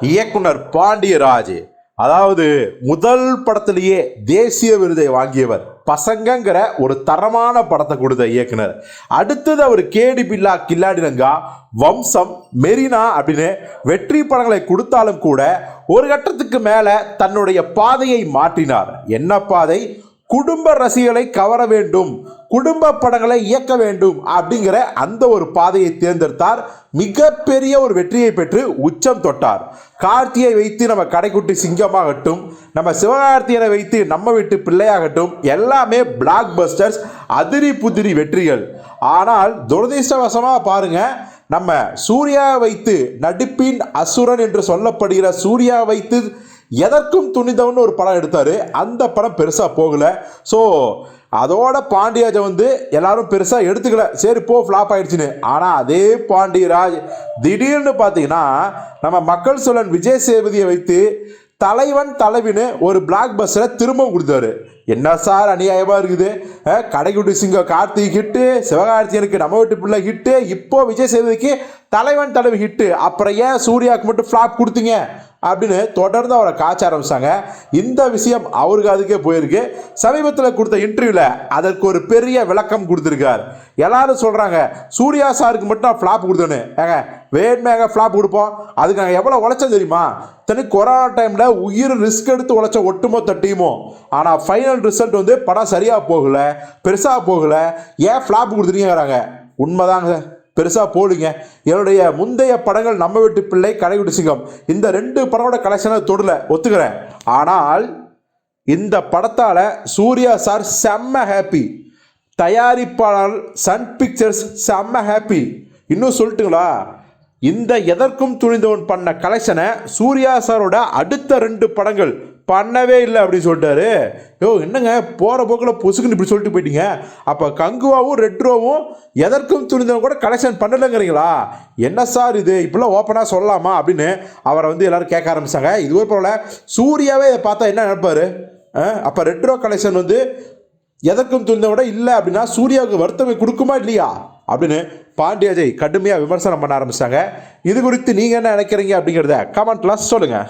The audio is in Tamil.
இயக்குனர் பாண்டியராஜ். அதாவது முதல் படத்திலேயே தேசிய விருதை வாங்கியவர் பசங்கங்கிற ஒரு தரமான படத்தை கொடுத்த இயக்குனர். அடுத்தது அவர் கேடி பில்லா கில்லாடினங்கா வம்சம் மெரினா அப்படின்னு வெற்றி படங்களை கொடுத்தாலும் கூட ஒரு கட்டத்துக்கு மேலே தன்னுடைய பாதையை மாற்றினார். என்ன பாதை? குடும்ப ரசிகளை கவர வேண்டும். குடும்ப படங்களை இயக்க வேண்டும் அப்படிங்கிற அந்த ஒரு பாதையை தேர்ந்தெடுத்தார். மிகப்பெரிய ஒரு வெற்றியை பெற்று உச்சம் தொட்டார். கார்த்தியை வைத்து நம்ம கடைக்குட்டி சிங்கமாகட்டும் நம்ம சிவகார்த்தியனை வைத்து நம்ம வீட்டு பிள்ளையாகட்டும் எல்லாமே பிளாக் பஸ்டர்ஸ் அதிரி புதிரி வெற்றிகள். ஆனால் துரதிர்ஷ்டவசமாக பாருங்க நம்ம சூர்யா வைத்து நடிப்பின் அசுரன் என்று சொல்லப்படுகிற சூர்யா வைத்து எதற்கும் துணிந்தவன் ஒரு படம் எடுத்தார். அந்த படம் பெருசாக போகலை. ஸோ அதோட பாண்டியராஜை வந்து எல்லாரும் பெருசாக எடுத்துக்கல. சரி போ ஃப்ளாப் ஆயிடுச்சுன்னு. ஆனால் அதே பாண்டியராஜ் திடீர்னு பார்த்தீங்கன்னா நம்ம மக்கள் சொல்லன் விஜய் சேதுபதியை வைத்து தலைவன் தலைவின்னு ஒரு பிளாக் பஸ்ஸில் திரும்ப கொடுத்தாரு. என்ன சார் அநியாயமாக இருக்குது? கடைக்குட்டி சிங்கம் கார்த்திக் ஹிட்டு சிவகார்த்திகனுக்கு நம்ம வீட்டு பிள்ளை ஹிட்டு இப்போ விஜய் சேதுக்கு தலைவன் தலைவி ஹிட்டு அப்புறம் ஏன் சூர்யாவுக்கு மட்டும் ஃப்ளாப் கொடுத்தீங்க? அப்படின்னு தொடர்ந்து அவரை காய்ச்ச ஆரம்பிச்சாங்க. இந்த விஷயம் அவருக்கு அதுக்கே போயிருக்கு. சமீபத்தில் கொடுத்த இன்டர்வியூவில் அதற்கு ஒரு பெரிய விளக்கம் கொடுத்துருக்கார். எல்லாரும் சொல்கிறாங்க சூர்யா சாருக்கு மட்டும் ஃப்ளாப் கொடுத்தோன்னு. ஏங்க வேண்மையாக ஃப்ளாப் கொடுப்போம். அதுக்கு நாங்கள் எவ்வளோ உழைச்சோம் தெரியுமா? தனி கொரோனா டைமில் உயிர் ரிஸ்க் எடுத்து உழைச்ச ஒட்டுமொத்த டீமும் ஆனால் ஃபைனல் ரிசல்ட் வந்து படம் சரியாக போகலை பெருசாக போகலை. ஏன் ஃப்ளாப் கொடுத்துட்டீங்கிறாங்க உண்மைதாங்க பெருசாக போடுங்க. என்னுடைய முந்தைய படங்கள் நம்ம வீட்டு பிள்ளை கடைக்குட்டி சிங்கம். இந்த ரெண்டு படங்களோட கலெக்ஷனை தொடல ஒத்துக்கிறேன். ஆனால் இந்த படத்தால் சூர்யா சார் செம்ம ஹாப்பி தயாரிப்பாளர் சன் பிக்சர்ஸ் செம்ம ஹாப்பி இன்னும் சொல்லட்டுங்களா? இந்த எதற்கும் துணிந்தவன் பண்ண கலெக்ஷனை சூர்யா சாரோட அடுத்த ரெண்டு படங்கள் பண்ணவே இல்லை அப்படின்னு சொல்லிட்டாரு. யோ என்னங்க போகிற போக்கில் பொசுக்குன்னு இப்படி சொல்லிட்டு போயிட்டீங்க. அப்போ கங்குவாவும் ரெட்ரோவும் எதற்கும் துணிந்தவங்க கூட கலெக்ஷன் பண்ணலைங்கிறீங்களா? என்ன சார் இது? இப்படிலாம் ஓப்பனாக சொல்லலாமா? அப்படின்னு அவரை வந்து எல்லாரும் கேட்க ஆரம்பிச்சாங்க. இது ஒரு பரவாயில்ல சூர்யாவே இதை பார்த்தா என்ன நினைப்பாரு? அப்போ ரெட்ரோ கலெக்ஷன் வந்து எதற்கும் துணிந்த விட இல்லை அப்படின்னா சூர்யாவுக்கு வருத்தமை கொடுக்குமா இல்லையா? அப்படின்னு பாண்டியாஜை கடுமையாக விமர்சனம் பண்ண ஆரம்பிச்சாங்க. இது குறித்து நீங்கள் என்ன நினைக்கிறீங்க அப்படிங்கிறத கமெண்ட்லாம் சொல்லுங்கள்